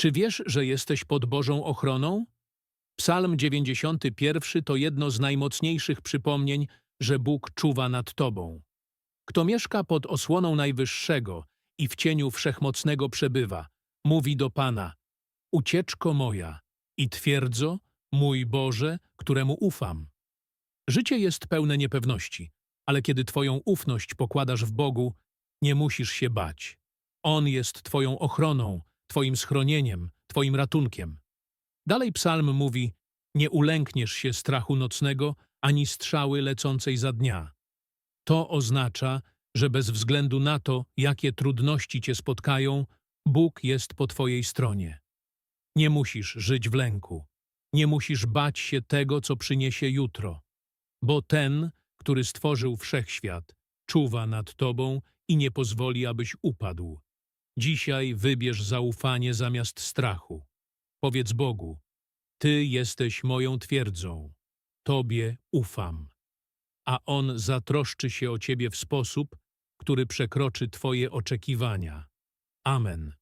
Czy wiesz, że jesteś pod Bożą ochroną? Psalm 91 to jedno z najmocniejszych przypomnień, że Bóg czuwa nad tobą. Kto mieszka pod osłoną Najwyższego i w cieniu Wszechmocnego przebywa, mówi do Pana, ucieczko moja i twierdzo, mój Boże, któremu ufam. Życie jest pełne niepewności, ale kiedy Twoją ufność pokładasz w Bogu, nie musisz się bać. On jest Twoją ochroną, Twoim schronieniem, Twoim ratunkiem. Dalej psalm mówi, nie ulękniesz się strachu nocnego, ani strzały lecącej za dnia. To oznacza, że bez względu na to, jakie trudności cię spotkają, Bóg jest po twojej stronie. Nie musisz żyć w lęku. Nie musisz bać się tego, co przyniesie jutro. Bo ten, który stworzył wszechświat, czuwa nad tobą i nie pozwoli, abyś upadł. Dzisiaj wybierz zaufanie zamiast strachu. Powiedz Bogu, Ty jesteś moją twierdzą. Tobie ufam. A On zatroszczy się o Ciebie w sposób, który przekroczy Twoje oczekiwania. Amen.